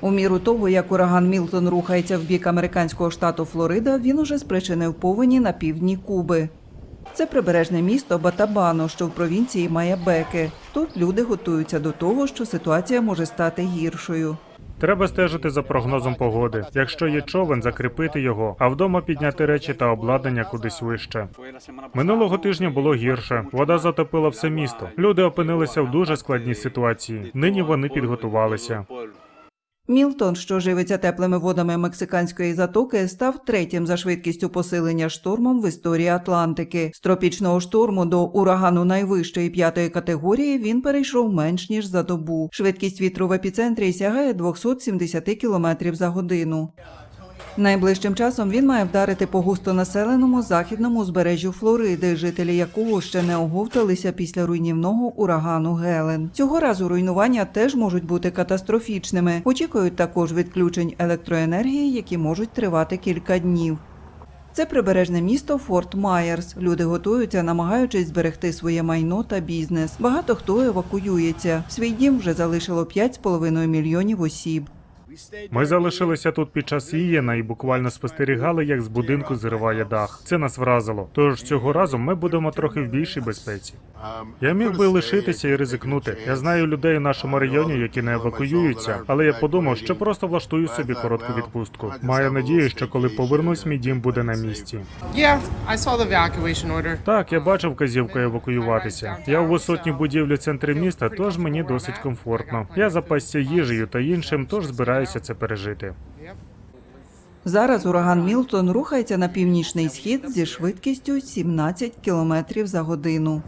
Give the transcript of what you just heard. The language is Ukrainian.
У міру того, як ураган Мілтон рухається в бік американського штату Флорида, він уже спричинив повені на півдні Куби. Це прибережне місто Батабано, що в провінції Маябеке. Тут люди готуються до того, що ситуація може стати гіршою. Треба стежити за прогнозом погоди. Якщо є човен, закріпити його, а вдома підняти речі та обладнання кудись вище. Минулого тижня було гірше. Вода затопила все місто. Люди опинилися в дуже складній ситуації. Нині вони підготувалися. Мілтон, що живиться теплими водами мексиканської затоки, став третім за швидкістю посилення штормом в історії Атлантики. З тропічного шторму до урагану найвищої п'ятої категорії він перейшов менш ніж за добу. Швидкість вітру в епіцентрі сягає 270 км за годину. Найближчим часом він має вдарити по густонаселеному західному узбережжю Флориди, жителі якого ще не оговталися після руйнівного урагану Гелен. Цього разу руйнування теж можуть бути катастрофічними. Очікують також відключень електроенергії, які можуть тривати кілька днів. Це прибережне місто Форт Майерс. Люди готуються, намагаючись зберегти своє майно та бізнес. Багато хто евакуюється. Свій дім вже залишило 5,5 мільйонів осіб. Ми залишилися тут під час Ієна і буквально спостерігали, як з будинку зриває дах. Це нас вразило. Тож цього разу ми будемо трохи в більшій безпеці. Я міг би лишитися і ризикнути. Я знаю людей у нашому районі, які не евакуюються, але я подумав, що просто влаштую собі коротку відпустку. Маю надію, що коли повернусь, мій дім буде на місці. Так, я бачив вказівку евакуюватися. Я у висотній будівлі в центрі міста, тож мені досить комфортно. Я запасся їжею та іншим, тож збираюся це пережити. Зараз ураган Мілтон рухається на північний схід зі швидкістю 17 км за годину.